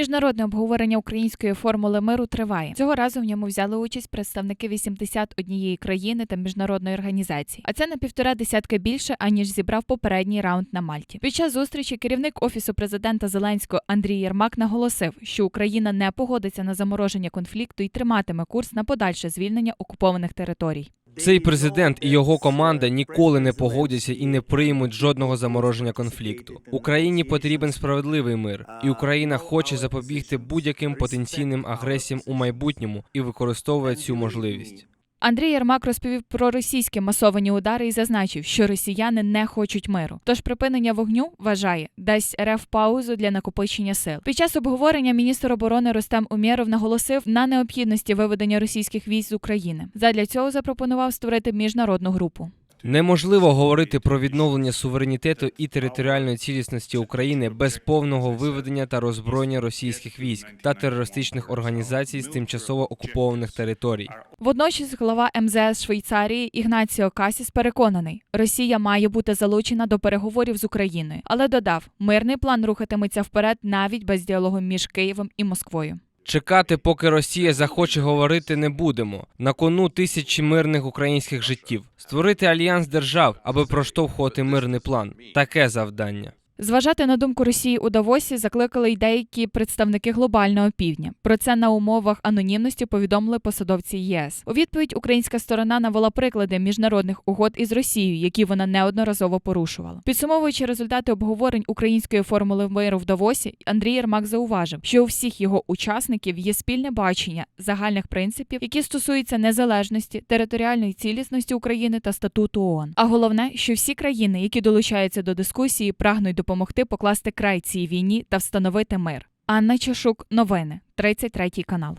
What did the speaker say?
Міжнародне обговорення української формули миру триває. Цього разу в ньому взяли участь представники 81 країни та міжнародної організації. А це на півтора десятка більше аніж зібрав попередній раунд на Мальті. Під час зустрічі керівник офісу президента Зеленського Андрій Єрмак наголосив, що Україна не погодиться на замороження конфлікту і триматиме курс на подальше звільнення окупованих територій. Цей президент і його команда ніколи не погодяться і не приймуть жодного замороження конфлікту. Україні потрібен справедливий мир, і Україна хоче запобігти будь-яким потенційним агресіям у майбутньому і використовує цю можливість. Андрій Єрмак розповів про російські масовані удари і зазначив, що росіяни не хочуть миру. Тож припинення вогню вважає дасть РФ паузу для накопичення сил. Під час обговорення міністр оборони Рустем Умєров наголосив на необхідності виведення російських військ з України. Задля цього запропонував створити міжнародну групу. Неможливо говорити про відновлення суверенітету і територіальної цілісності України без повного виведення та роззброєння російських військ та терористичних організацій з тимчасово окупованих територій. Водночас глава МЗС Швейцарії Ігнаціо Касіс переконаний, Росія має бути залучена до переговорів з Україною, але додав, мирний план рухатиметься вперед навіть без діалогу між Києвом і Москвою. Чекати, поки Росія захоче говорити, не будемо. На кону тисячі мирних українських життів. Створити альянс держав, аби проштовхувати мирний план. Таке завдання. Зважати на думку Росії у Давосі закликали й деякі представники глобального півдня. Про це на умовах анонімності повідомили посадовці ЄС. У відповідь українська сторона навела приклади міжнародних угод із Росією, які вона неодноразово порушувала. Підсумовуючи результати обговорень української формули миру в Давосі, Андрій Єрмак зауважив, що у всіх його учасників є спільне бачення загальних принципів, які стосуються незалежності, територіальної цілісності України та статуту ООН. А головне, що всі країни, які долучаються до дискусії, прагнуть допомогти покласти край цій війні та встановити мир. Анна Чашук, новини, 33 канал.